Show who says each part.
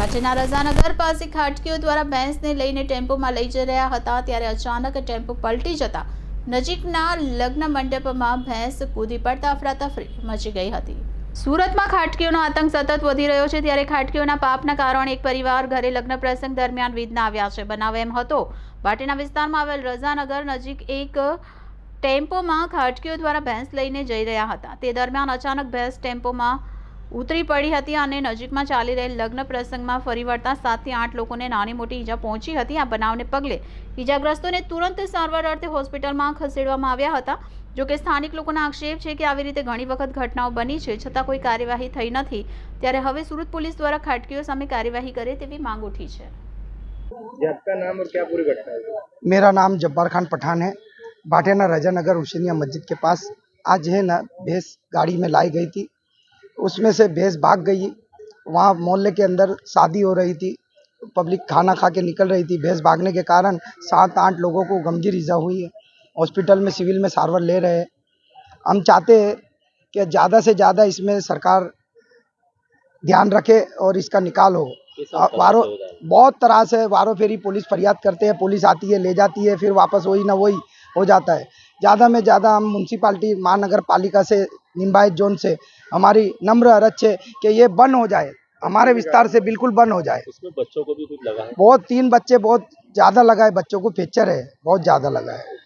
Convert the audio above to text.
Speaker 1: રાજ્યના રઝાનગર પાસે ખાટકીઓ દ્વારા ભેંસને લઈને ટેમ્પોમાં લઈ જઈ રહ્યા હતા ત્યારે અચાનક ટેમ્પો પલટી જતા નજીકના લગ્ન મંડપમાં ભેંસ કૂદી પડતા અફરાતફરી મચી ગઈ હતી. સુરતમાં ખાટકીઓનો આતંક સતત વધી રહ્યો છે ત્યારે ખાટકીઓના પાપના કારણે એક પરિવાર ઘરે લગ્ન પ્રસંગ દરમિયાન વિધના આવ્યા છે. બનાવ એમ હતો બાટીના વિસ્તારમાં આવેલ રઝાનગર નજીક એક ટેમ્પોમાં ખાટકીઓ દ્વારા ભેંસ લઈને જઈ રહ્યા હતા. તે દરમિયાન અચાનક ભેંસ ટેમ્પોમાં ઉતરી પડી હતી અને નજીકમાં ચાલી રહેલ લગ્ન પ્રસંગમાં ફરી વળતા સાતથી આઠ લોકોને નાની મોટી ઈજા પહોંચી હતી આ બનાવને પગલે ઈજાગ્રસ્તોને તુરંત સારવાર અર્થે હોસ્પિટલમાં ખસેડવામાં આવ્યા હતા જોકે સ્થાનિક લોકોના આક્ષેપ છે કે આવી રીતે ઘણી વખત ઘટનાઓ બની છે છતાં કોઈ કાર્યવાહી થઈ નથી ત્યારે હવે સુરત પોલીસ દ્વારા ખાટકીઓ સામે કાર્યવાહી કરે તેવી માંગ ઉઠી છે
Speaker 2: जी आपका नाम और क्या पूरी घटना है
Speaker 3: मेरा नाम जब्बार खान पठान है भाटियाना राजानगर हुसैनिया मस्जिद के पास आज है ना भैंस गाड़ी में लाई गई थी उसमें से भैंस भाग गई। वहाँ मोहल्ले के अंदर शादी हो रही थी। पब्लिक खाना खा के निकल रही थी। भैंस भागने के कारण सात आठ लोगों को गंभीर ईजा हुई है। हॉस्पिटल में सिविल में सारवर ले रहे हैं। हम चाहते हैं कि ज़्यादा से ज़्यादा इसमें सरकार ध्यान रखे और इसका निकाल हो। वारो बहुत तरह से वारो फेरी पुलिस फरियाद करते हैं। पुलिस आती है ले जाती है फिर वापस वही ना वही हो जाता है। ज़्यादा में ज़्यादा हम म्यूनसिपाल्टी महानगर पालिका से निम्बाइत जोन से हमारी नम्र अरज है कि ये बंद हो जाए। हमारे विस्तार से बिल्कुल बंद हो जाए।
Speaker 2: इसमें बच्चों को भी कुछ लगा है?
Speaker 3: बहुत तीन बच्चे बहुत ज़्यादा लगा है बच्चों को फ्रैक्चर है बहुत ज़्यादा लगा है